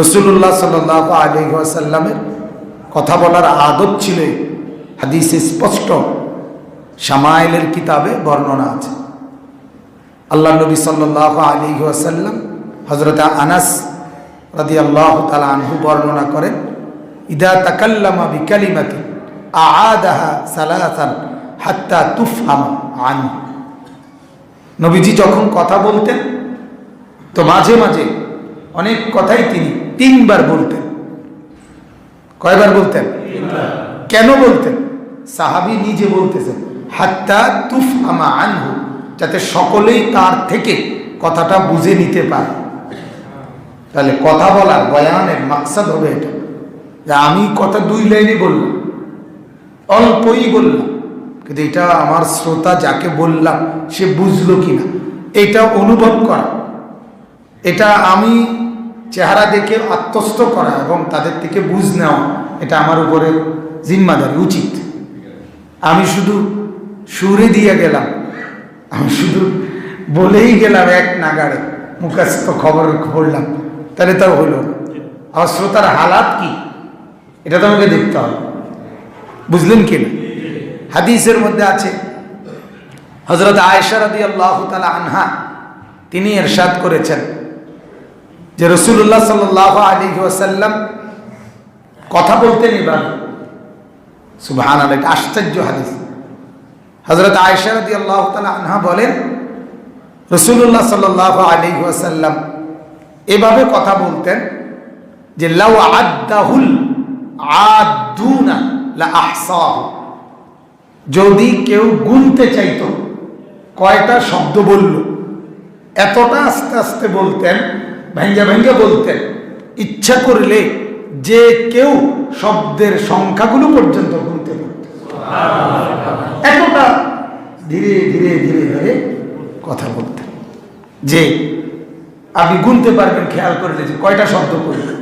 রসুল্লাহ সাল আলী কথা বলার আদত ছিল, হাদিসে স্পষ্ট সামাইলের কিতাবে বর্ণনা আছে। আল্লাহ নবী সাল্লাহ আলী আসাল্লাম হজরত আনাস রাদি আল্লাহ তালা আনহু বর্ণনা করেন, ইদা তাকাল্লামা বিকালিমাতি আদাহা সালাসান হাত্তা তুফহামা আনহু। নবীজি যখন কথা বলতেন, তো মাঝে মাঝে অনেক কথাই তিনি তিনবার বলতেন। কয়বার বলতেন? কেন বলতেন? সাহাবি নিজে বলতেছেন, হাত্তা তুফ আমা আনহু যাতে সকলেই তার থেকে কথাটা বুঝে নিতে পারে। তাহলে কথা বলার বয়ানের মাকসাদ হবে এটা। যে আমি কথা দুই লাইনে বললাম, অল্পই বললাম, কিন্তু এটা আমার শ্রোতা যাকে বললাম, সে বুঝলো কিনা, এটা অনুভব করা। এটা আমি চেহারা দেখে আত্মস্থ করা এবং তাদের থেকে বুঝ নেওয়া, এটা আমার উপরে জিম্মাদারি, উচিত। আমি শুধু সুরে দিয়ে গেলাম। আমি শুধু বলেই গেলাম এক নাগাড়ে মুখাস্ত খবর পড়লাম। তাহলে তাও হইল না আমার শ্রোতার হালাত কি? এটা তো আমাকে দেখতে হবে। বুঝলেন কি না? হাদিসের মধ্যে আছে হজরত আয়সারদি আল্লাহ তালা আনহা, তিনি এরশাদ করেছেন। যে রসুল্লাহ সাল আলী ওয়াসাল্লাম কথা বলতেন এবার। সুবাহান এটা আশ্চর্য হাদিস। হজরত আয়সারদি আল্লাহ আনহা বলেন, রসুল্লাহ সাল আলী ওয়াসাল্লাম এভাবে কথা বলতেন যে, লাউ আদাহুল আদুনা যদি কেউ গুনতে চাইতো, কয়টা শব্দ বলল? এতটা আস্তে আস্তে বলতেন ভেঙ্গে ভেঙ্গে বলতেন, ইচ্ছা করলে যে কেউ শব্দের সংখ্যাগুলো পর্যন্ত গুনতে পারত এতটা ধীরে ধীরে ধীরে ধীরে কথা বলতেন। যে আপনি গুনতে পারবেন, খেয়াল করলে যে কয়টা শব্দ করবেন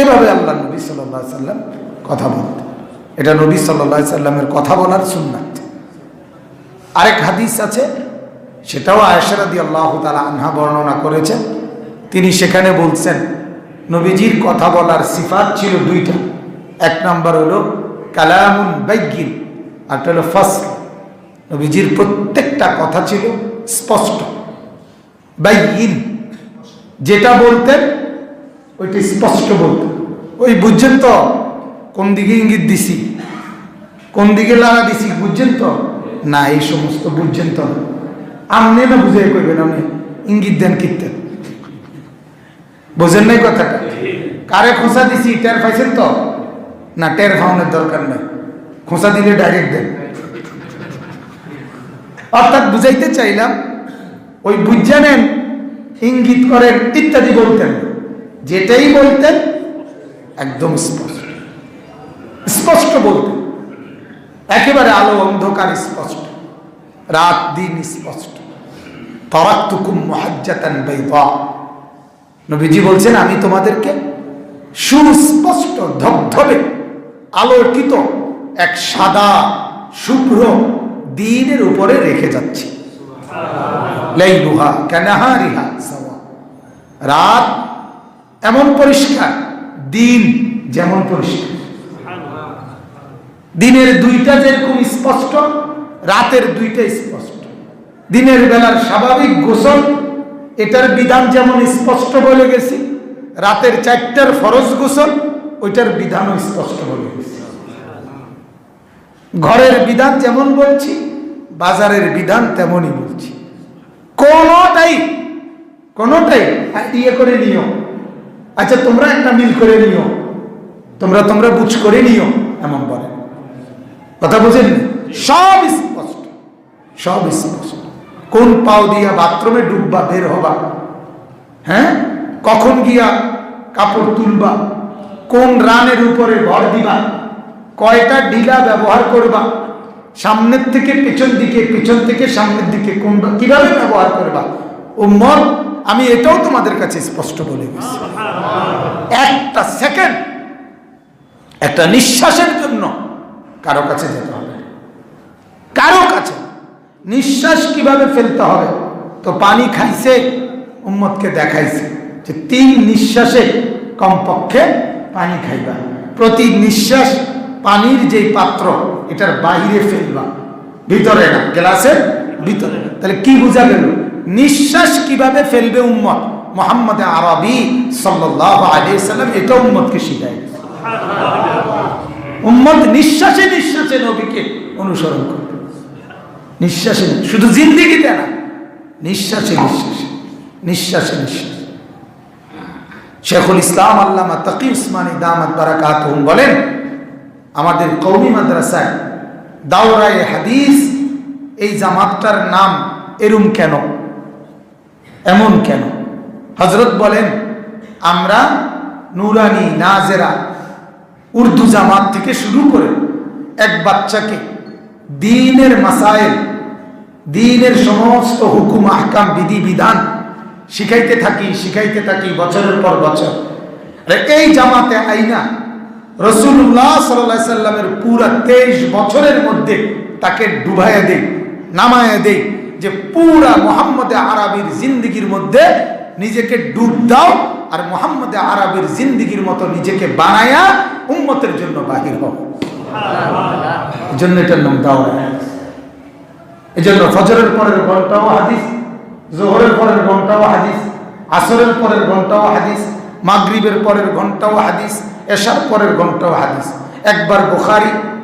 এভাবে আল্লাহ নবী সাল্লাহ সাল্লাম কথা বলতেন। এটা নবী সাল্লা সাল্লামের কথা বলার সুন্নাত। আরেক হাদিস আছে, সেটাও আয়সারাদি আল্লাহ তালা আনহা বর্ণনা করেছেন। তিনি সেখানে বলছেন, নবীজির কথা বলার সিফাত ছিল দুইটা। এক নম্বর হলো কালামুন বাইগিন, আর হলো ফসল। নবীজির প্রত্যেকটা কথা ছিল স্পষ্ট। বাইগিন, যেটা বলতেন, ওইটি স্পষ্ট বলতেন। ওই বুঝছেন তো, কোন দিকে ইঙ্গিত দিছি? কোন দিকে লাগা দিছি, বুঝছেন তো? না, এই সমস্ত বুঝছেন তো আমনে না বুঝে করবেন আপনি ইঙ্গিত দেন কীর্তেন। বোঝেন নাই কথাটা? কারে খোঁচা দিছি, টের পাইছেন তো? না, টের ফাউনের দরকার নাই। খোঁচা দিলে ডাইরেক্ট দেন। অর্থাৎ বুঝাইতে চাইলাম, ওই বুঝজানেন ইঙ্গিত করেন, ইত্যাদি বলতেন। যেটাই বলতেন, একদম স্পষ্ট। স্পষ্ট বলতেন। একেবারে আলো অন্ধকার স্পষ্ট। রাত দিন স্পষ্ট। তরাক্তুকুম মহাজ্জাতান বাইদা। নবীজি বলছেন, আমি তোমাদেরকে সুস্পষ্ট, ধবধবে, আলোকিত এক সাদা, শুভ্র দিনের উপরে রেখে যাচ্ছি। সাওয়া। রাত এমন পরিষ্কার, দিন যেমন পরিষ্কার। দিনের দুইটা যেরকম স্পষ্ট, রাতের দুইটা স্পষ্ট। দিনের বেলার স্বাভাবিক গোসল এটার বিধান যেমন স্পষ্ট বলে গেছি, রাতের চারটার ফরজ গোসল, ওইটার বিধানও স্পষ্ট বলে গেছি। ঘরের বিধান যেমন বলছি, বাজারের বিধান তেমনই বলছি। কোনোটাই কোনোটাই ইয়ে করে নিও। আচ্ছা তোমরা একটা মিল করে নিও। তোমরা তোমরা বুঝ করে নিও, এমন বলে। কথা বুঝেন সব স্পষ্ট সব স্পষ্ট। কোন পাও দিয়া বাথরুমে ডুববা, বের হবা? হ্যাঁ? কখন গিয়া কাপড় তুলবা? কোন রানের উপরে ভর দিবা? কয়টা ডিলা ব্যবহার করবা? সামনের থেকে পেছন দিকে, পেছন থেকে সামনের দিকে কোন কীভাবে ব্যবহার করবা? ও মন আমি এটাও তোমাদের কাছে স্পষ্ট বলে গেছি। একটা সেকেন্ড। একটা নিঃশ্বাসের জন্য কারও কাছে যেতে হবে। কারও কাছে। নিঃশ্বাস কীভাবে ফেলতে হবে? তো পানি খাইছে উম্মতকে দেখাইছে যে তিন নিঃশ্বাসে কমপক্ষে পানি খাইবা। প্রতি নিঃশ্বাস পানির যেই পাত্র এটার বাইরে ফেলবা। ভিতরে না গ্লাসের ভিতরে না। তাহলে কি বোঝা গেল? নিঃশ্বাস কীভাবে ফেলবে উম্মত? মোহাম্মদ আরবি সাল্লাহ সাল্লাম এটা উম্মতকে শিখায়। উম্মত নিঃশ্বাসে নিঃশ্বাসে নবীকে অনুসরণ করবে। নিঃশ্বাসে শুধু জিন্দিগিতে না, নিঃশ্বাসে নিঃশ্বাসে নিঃশ্বাসে নিঃশ্বাসে। শেখুল ইসলাম আল্লামা তকি উসমানী দামাত বারাকাত বলেন, আমাদের কৌমি মাদ্রাসায় দাওরায়ে হাদিস, এই জামাতটার নাম এরুম কেন? এমন কেন? হজরত বলেন, আমরা নুরানি, নাজেরা উর্দু জামাত থেকে শুরু করে এক বাচ্চাকে দিনের মাসাইল দিনের সমস্ত হুকুম, আহকাম, বিধি, বিধান শিখাইতে থাকি শিখাইতে থাকি বছরের পর বছর। এই জামাতে আইনা রসুল্লাহ সাল্লাহ সাল্লামের পুরা তেইশ বছরের মধ্যে তাকে ডুবাইয়া দেই নামায়া দেই যে পুরা মোহাম্মদে আরবির জিন্দিগির মধ্যে নিজেকে ডুব দাও আর মোহাম্মদে আরবির জিন্দিগির মতো নিজেকে বানায়া উম্মতের জন্য বাহির হও। এই জন্য এটার নাম দাওয়া এই জন্য ফজরের পরের ঘন্টাও হাদিস, জোহরের পরের ঘন্টাও হাদিস, আসরের পরের ঘন্টাও হাদিস পরের ঘন্টাও হাদিস, এশার পরের ঘন্টাও হাদিস। একবার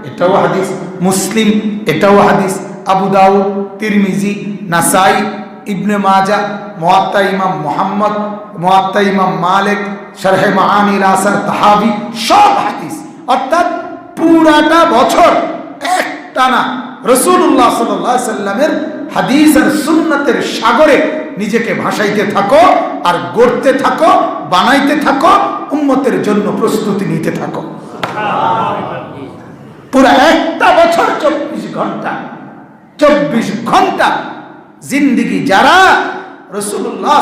এটাও হাদিস, মুসলিম, এটাও হাদিস, আবু দাউদ, তিরমিজি, নাসাই, ইবনে মাজা, মোয়াত্তা ইমাম মোহাম্মদ, মোয়াত্তা ইমাম মালিক, শারহে মাহানির আসার তাহাবি, সব হাদিস। অর্থাৎ পুরাটা বছর এক টানা রসুল্লাহ সাল্লামের হাদিস আর সুন্নতের সাগরে নিজেকে ভাসাইতে থাকো আর গড়তে থাকো, বানাইতে থাকো, উম্মতের জন্য প্রস্তুতি নিতে থাকো। পুরা একটা বছর চব্বিশ ঘণ্টা চব্বিশ ঘণ্টা জিন্দিগি যারা রসুল্লাহ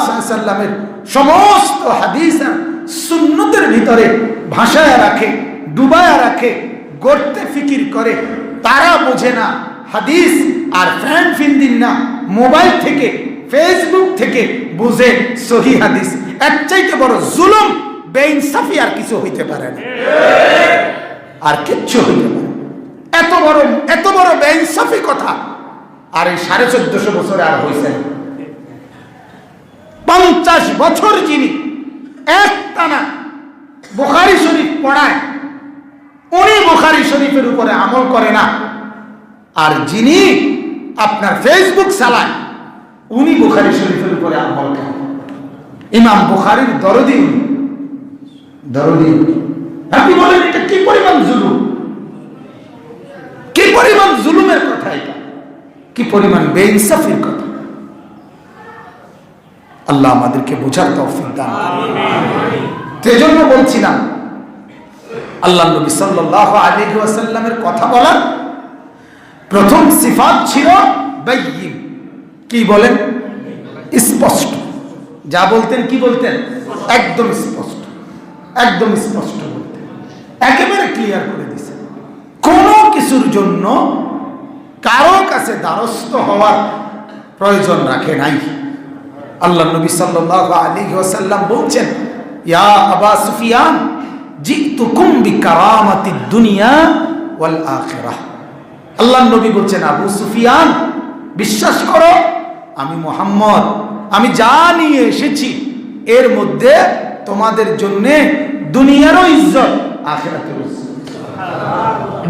সমস্ত হাদিস সুন্নতের ভিতরে ভাসায় রাখে, ডুবায়া রাখে গড়তে ফিকির করে, তারা বোঝে না হাদিস আর ফ্যান ফিন্দিন না। মোবাইল থেকে, ফেসবুক থেকে বুঝে সহি হাদিস। এক চাইতে বড় জুলুম, বেইনসাফি আর কিছু হইতে পারে না। আর কিচ্ছু হইতে পারে এত বড় এত বড় বেইনসাফি কথা আর এই সাড়ে চোদ্দশো বছরে আর হয়েছে পঞ্চাশ বছর যিনি এক টানা বোখারি শরীফ পড়ায় উনি বুখারি শরীফের উপরে আমল করে না। আর যিনি আপনার ফেসবুক চালায় উনি বুখারি শরীফের উপরে আমল করেন ইমাম বুখারির দরদি দরদি আপনি বলেন এটা কি পরিমাণ জুলুম? কি পরিমাণ জুলুমের কথা এটা? কি পরিমাণ বেইনসাফির কথা? আল্লাহ আমাদেরকে বোঝার তৌফিক দান এজন্য বলছিলাম আল্লাহ নবী সাল্লাল্লাহু আলাইহি ওয়াসাল্লামের কথা বলার প্রথম সিফাত ছিল বাইয়িন। কি বলেন? স্পষ্ট। যা বলতেন, কি বলতেন? একদম স্পষ্ট। একদম স্পষ্ট বলতেন। একেবারে ক্লিয়ার করে দিছে। কোনো কিছুর জন্য কারও কাছে দ্বারস্থ হওয়ার প্রয়োজন রাখে নাই। আল্লাহ নবী সাল্লাল্লাহু আলাইহি ওয়াসাল্লাম বলছেন, ইয়া আবা সুফিয়ান দুনিয়া ওয়াল আল্লাহ নবী বলছেন, আবু সুফিয়ান, বিশ্বাস করো, আমি মোহাম্মদ, আমি যা নিয়ে এসেছি, এর মধ্যে তোমাদের জন্য দুনিয়ারও ইজ্জত, আখেরাতেরও ইজ্জত।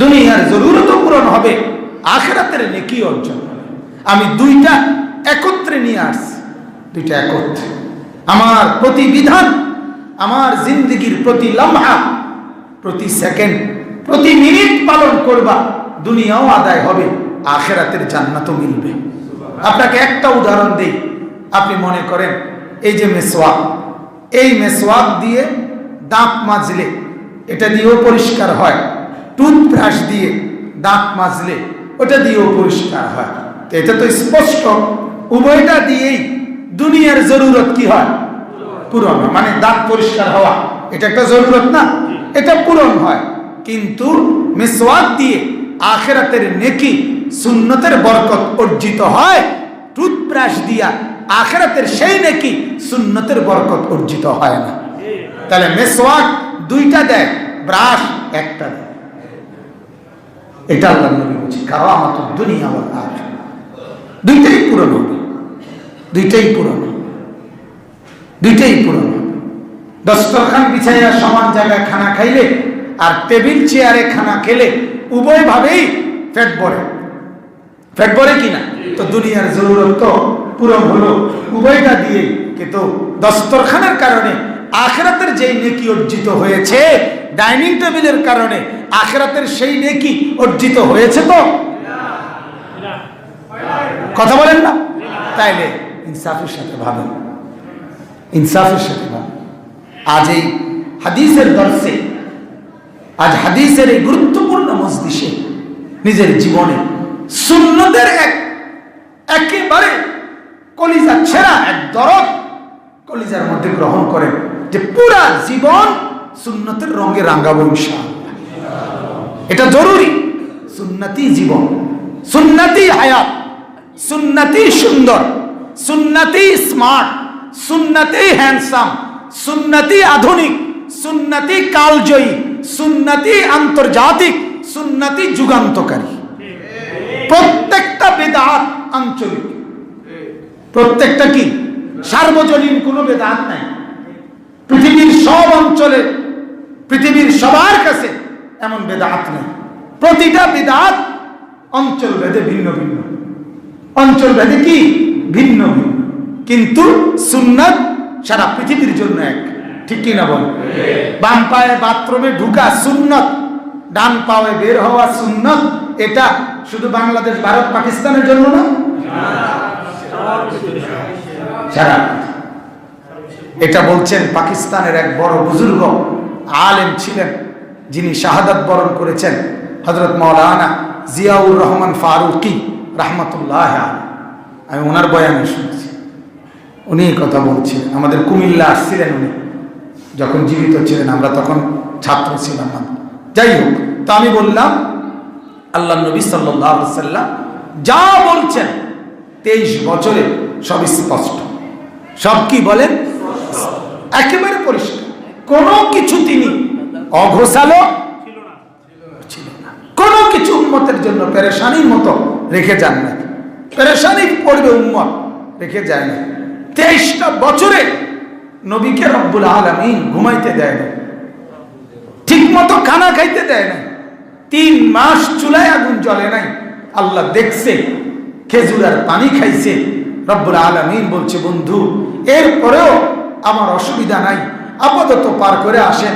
দুনিয়ার জরুরত পূরণ হবে, আখেরাতের নেকি অর্জন আমি দুইটা একত্রে নিয়ে আসছি, দুইটা একত্রে। আমার প্রতি বিধান আমার জিন্দগির প্রতি লম্হা, প্রতি সেকেন্ড, প্রতি মিনিট পালন করবা, দুনিয়াও আদায় হবে, আখেরাতের জান্নাতও মিলবে। আপনাকে একটা উদাহরণ দেই। আপনি মনে করেন, এই যে মেসোয়াক এই মেসোয়াক দিয়ে দাঁত মাজলে, এটা দিয়েও পরিষ্কার হয়। টুথব্রাশ দিয়ে দাঁত মাজলে, ওটা দিয়েও পরিষ্কার হয়। তো এটা তো স্পষ্ট, উভয়টা দিয়েই দুনিয়ার জরুরত কি হয়? পূরণ মানে দাঁত পরিষ্কার হওয়া। এটা একটা জরুরত না? এটা পূরণ হয়। কিন্তু মেসওয়াক দিয়ে আখেরাতের নেকি, সুন্নতের বরকত অর্জিত হয়, টুথব্রাশ দিয়া আখেরাতের সেই নেকি, সুন্নতের বরকত অর্জিত হয় না। তাহলে মেসওয়াক দুইটা দেয়, ব্রাশ একটা দেয়। এটা আল্লাহ নবী বলছি কারও আমার তো দুনিয়া দুইটাই পূরণ দুইটাই হবে। দুইটাই হবে দস্তরখান বিছাইয়া সমান জায়গায় খানা খাইলে আর টেবিল চেয়ারে খানা খেলে উভয়ভাবেই পেট ভরে। পেট ভরে কিনা তো দুনিয়ার জরুরত তো পূরণ হলো। উভয়টা দিয়ে কিন্তু দস্তরখানের কারণে আখেরাতের যেই নেকি অর্জিত হয়েছে, ডাইনিং টেবিলের কারণে আখেরাতের সেই নেকি অর্জিত হয়েছে তো? কথা বলেন না? তাইলে ইনসাফের সাথে ভাবেন। ইনসাফের সাথে আজ এই হাদিসের দর্শে, আজ হাদিসের এই গুরুত্বপূর্ণ মজলিসে নিজের জীবনে সুন্নতের এক, একেবারে কলিজা ছেঁড়া এক দরদ কলিজার মধ্যে গ্রহণ করেন যে পুরা জীবন সুন্নতের রঙে ইনশাআল্লাহ। এটা জরুরি। সুন্নতি জীবন, সুন্নতি হায়াত, সুন্নতি সুন্দর, সুন্নতি স্মার্ট সুন্নতি হ্যান্ডসাম সুন্নতি আধুনিক, সুন্নতি কালজয়ী, সুন্নতি আন্তর্জাতিক, সুন্নতি যুগান্তকারী। প্রত্যেকটা বেদাত আঞ্চলিক। প্রত্যেকটা কি? সার্বজনীন কোনো বেদাত নাই। পৃথিবীর সব অঞ্চলে, পৃথিবীর সবার কাছে এমন বেদাত নেই। প্রতিটা বেদাত অঞ্চল ভেদে ভিন্ন ভিন্ন। অঞ্চল ভেদে কি? ভিন্ন ভিন্ন। কিন্তু সুন্নাত সারা পৃথিবীর জন্য এক। ঠিক কি না বল? বাম পায়ে বাথরুমে ঢুকা সুন্নত, ডান পায়ে বের হওয়া সুন্নত, এটা শুধু বাংলাদেশ, ভারত, পাকিস্তানের জন্য না? সারা এটা বলছেন পাকিস্তানের এক বড় বুজুর্গ, আলেম ছিলেন, যিনি শাহাদাত বরণ করেছেন হজরত মৌলানা জিয়াউর রহমান ফারুকি রহমতুল্লাহ আমি ওনার বয়ানে শুনছি। উনি কথা বলছিলেন। আমাদের কুমিল্লা আসছিলেন উনি। যখন জীবিত ছিলেন, আমরা তখন ছাত্র ছিলাম যাই হোক, তো আমি বললাম, আল্লাহ নবী সাল্লাহ যা বলছেন, তেইশ বছরে সব স্পষ্ট। সব কি বলেন? একেবারে পরিষ্কার। কোনো কিছু তিনি অঘোষালো কোনো কিছু উন্মতের জন্য পেরেশানির মতো রেখে যান না পেরেশানি পড়বে উন্মত রেখে যায় না তেইশটা বছরে নবীকে রব্বুল আলমিন ঘুমাইতে দেয় না ঠিক মতো খানা খাইতে দেয় না তিন মাস চুলায় আগুন জ্বলে নাই। আল্লাহ দেখছে, খেজুর আর পানি খাইছে। রব্বুল আলমিন বলছে, বন্ধু, এরপরেও আমার অসুবিধা নাই। আপাতত পার করে আসেন।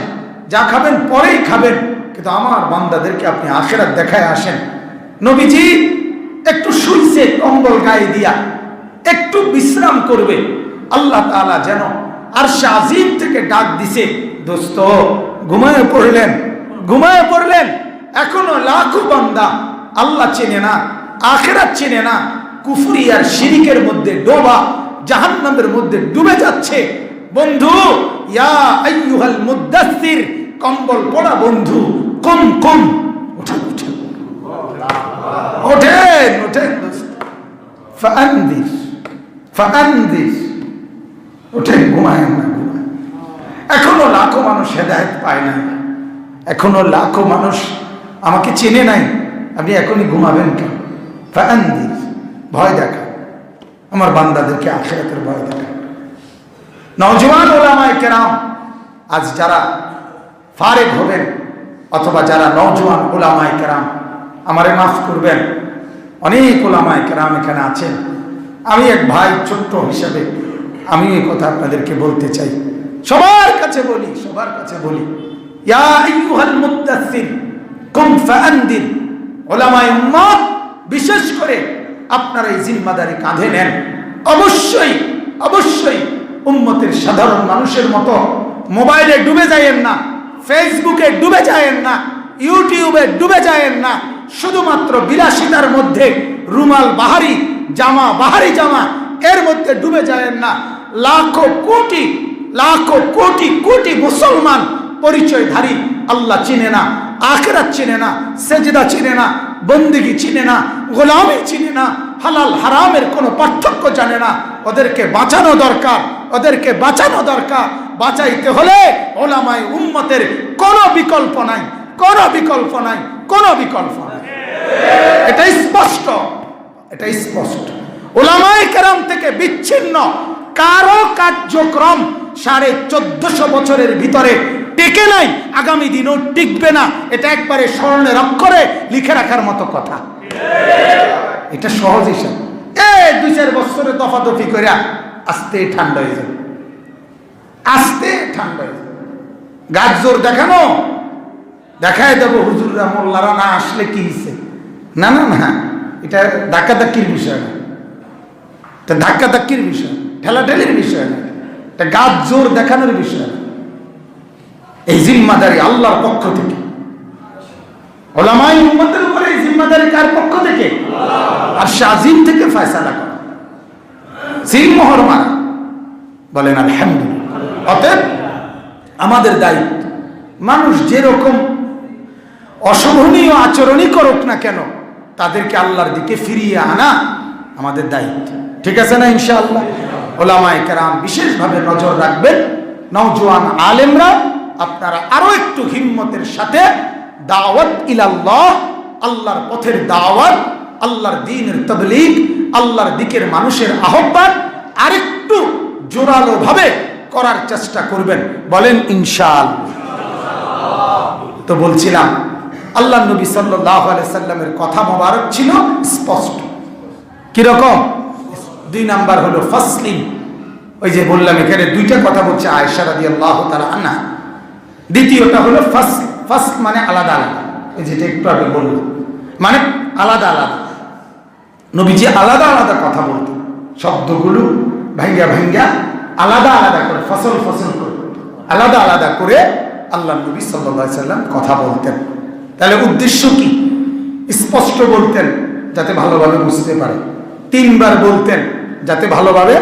যা খাবেন পরেই খাবেন। কিন্তু আমার বান্দাদেরকে আপনি আখেরাত দেখায় আসেন। নবীজি একটু শুইছে, কম্বল গায়ে দিয়া। একটু বিশ্রাম করবে। আল্লাহ তালা যেন আর আজিম থেকে ডাক দিছে দোস্ত ঘুমায় পড়লেন ঘুমায় পড়লেন এখনও লাখো বান্দা আল্লাহ চেনে না আখেরা চেনে না কুফুরি আর শিরিকের মধ্যে ডোবা জাহান্নামের মধ্যে ডুবে যাচ্ছে। বন্ধু ইয়া আইয়ুহাল মুদাসসির কম্বল পড়া বন্ধু কম কম উঠেন উঠেন ওঠেন ওঠেন ফান্দির ওঠেন ঘুমায় না এখনও লাখো মানুষ হেদায়ত পায় না এখনও লাখো মানুষ আমাকে চেনে নাই। আপনি এখনই ঘুমাবেন কেন? ফান্দির ভয় দেখা আমার বান্দাদেরকে আখেরাতের ভয় দেখা নওজওয়ান ওলামায় কেরাম, আজ যারা ফারেক হবেন অথবা যারা নওজওয়ান ওলামায় কেরাম, আমারে মাফ করবেন। অনেক ওলামায় কেরাম এখানে আছেন। আমি এক ভাই ছোট্ট হিসাবে আমি এই কথা আপনাদেরকে বলতে চাই। সবার কাছে বলি, সবার কাছে বলি। বিশেষ করে আপনারা এই জিম্মাদারি কাঁধে নেন। অবশ্যই অবশ্যই উম্মতের সাধারণ মানুষের মতো মোবাইলে ডুবে যায়েন না, ফেসবুকে ডুবে যায়েন না, ইউটিউবে ডুবে যায়েন না, শুধুমাত্র বিলাসিতার মধ্যে রুমাল বাহারি জামা, বাহারি জামা, এর মধ্যে ডুবে যায়েন না। লাখো কোটি লাখো কোটি কোটি মুসলমান পরিচয়ধারী আল্লাহ চিনে না, আখেরাত চিনে না, সেজদা চিনে না, বন্দিগি চিনে না, গোলামি চিনে না, হালাল হারামের কোনো পার্থক্য জানে না। ওদেরকে বাঁচানো দরকার, ওদেরকে বাঁচানো দরকার। বাঁচাইতে হলে ওলামায় উম্মতের কোনো বিকল্প নাই, কোনো বিকল্প নাই, কোনো বিকল্প নাই। এটা স্পষ্ট। এটা স্পষ্ট। ওলামায় কেরাম থেকে বিচ্ছিন্ন কারও কার্যক্রম সাড়ে চোদ্দশো বছরের ভিতরে টেকে নাই, আগামী দিনও টিকবে না। এটা একবারে স্মরণের অক্ষরে লিখে রাখার মতো কথা। এটা সহজ হিসাব। এ দুই চার বছরে দফাদফি করে আস্তে ঠান্ডা হয়ে যাবে। আস্তে ঠান্ডা হয়ে যাবে। গাছ জোর দেখানো? দেখায় দেবো হুজুররা, মোল্লারা না আসলে কি হিসে না না না। এটা ধাক্কাধাক্কির বিষয় না। এটা ধাক্কাধাক্কির বিষয় ঠেলাঠেলির বিষয় না। এটা গাছ জোর দেখানোর বিষয় না। এই জিম্মাদারি আল্লাহর পক্ষ থেকে। ওলামাই উম্মতের উপরে এই জিম্মাদারি কার পক্ষ থেকে? আর থেকে ফয়সালা করা। সিল মোহর মারা। বলেন আলহামদুলিল্লাহ। অতএব আমাদের দায়িত্ব মানুষ যেরকম অশোভনীয় আচরণই করুক না কেন তাদেরকে আল্লাহর দিকে ফিরিয়ে আনা আমাদের দায়িত্ব। ঠিক আছে না ইনশাআল্লাহ? ওলামাই কেরাম বিশেষভাবে নজর রাখবেন। নওজোয়ান আলেমরা, আপনারা আরও একটু হিম্মতের সাথে দাওয়াত ইলাল্লাহ, আল্লাহর পথের দাওয়াত, আল্লাহর দিনের তবলিগ, আল্লাহর দিকের মানুষের আহ্বান আরেকটু জোরালো ভাবে করার চেষ্টা করবেন। বলেন ইনশাল তো বলছিলাম আল্লাহ নবী সাল্লাহ সাল্লামের কথা মোবারক ছিল স্পষ্ট। কীরকম? দুই নাম্বার হলো ফাসলিম ওই যে বললাম এখানে দুইটা কথা বলছে আয়সা রাদি আল্লাহ তারা আন্না দ্বিতীয়টা হলো ফার্স্ট ফার্স্ট মানে আলাদা আলাদা। এই যেটা একটু আগে বললাম। মানে আলাদা আলাদা। নবীজি আলাদা আলাদা কথা বলতেন। শব্দগুলো ভাঙ্গা ভাঙ্গা আলাদা আলাদা করে, ফসল ফসল করে। আলাদা আলাদা করে আল্লাহ নবী সাল্লা সাল্লাম কথা বলতেন। তাহলে উদ্দেশ্য কি? স্পষ্ট বলতেন যাতে ভালোভাবে বুঝতে পারে। তিনবার বলতেন যাতে ভালোভাবে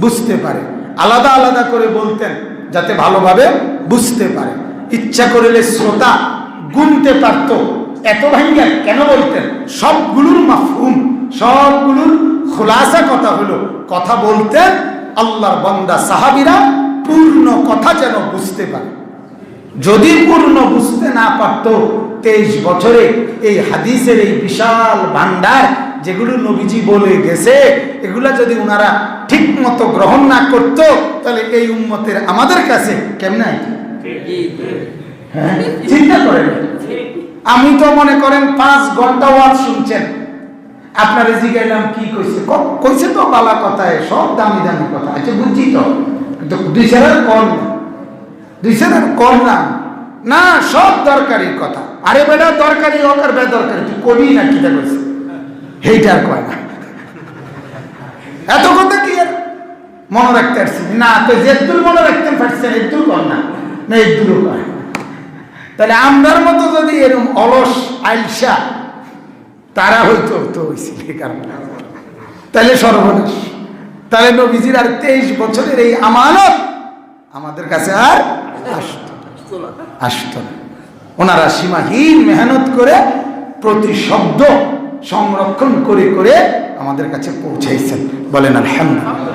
বুঝতে পারে। আলাদা আলাদা করে বলতেন যাতে ভালোভাবে বুঝতে পারে। ইচ্ছা করলে শ্রোতা গুনতে পারত। এত ভাঙ্গা কেন বলতেন? সবগুলোর মাফহুম, সবগুলোর খোলাসা কথা হলো, কথা বলতেন আল্লাহর বন্দা সাহাবিরা পূর্ণ কথা যেন বুঝতে পারে। যদি পূর্ণ পারত তেইশ বছরে এই হাদিসের এই বিশাল ভান্ডার যেগুলো নবীজি বলে গেছে, এগুলা যদি ওনারা ঠিক মতো গ্রহণ না করত, তাহলে এই উম্মতের আমাদের কাছে কেমনে হ্যাঁ? চিন্তা করেন। আমি তো মনে করেন পাঁচ ঘণ্টা ওয়াজ শুনছেন। আপনার জিগাইলাম, কি কইছে? কইছে তো বালা কথায়, সব দামি দামি কথা। আচ্ছা বুঝছি তো। দুই চারের কম না। দুই চারের কম না। না, সব দরকারি কথা। আরে বেটা, দরকারি হোক আর বেদরকারি। তুই কবি না, কি কইছে সেইটার কয় না। এত কথা কি আর? মনে রাখতে পারছি না, তো যেদুল মনে রাখতে পারছেন একদুল কর না। না একদুলও কয়। তাহলে আমরার মতো যদি এরকম অলস, আইলসা, তারা হয়তো তো তাহলে সর্বনাশ। তাহলে নবীজির আর তেইশ বছরের এই আমানত আমাদের কাছে আর আসতো আসতো না। ওনারা সীমাহীন মেহনত করে প্রতি শব্দ সংরক্ষণ করে করে আমাদের কাছে পৌঁছাইছেন। বলেন, আলহামদুলিল্লাহ।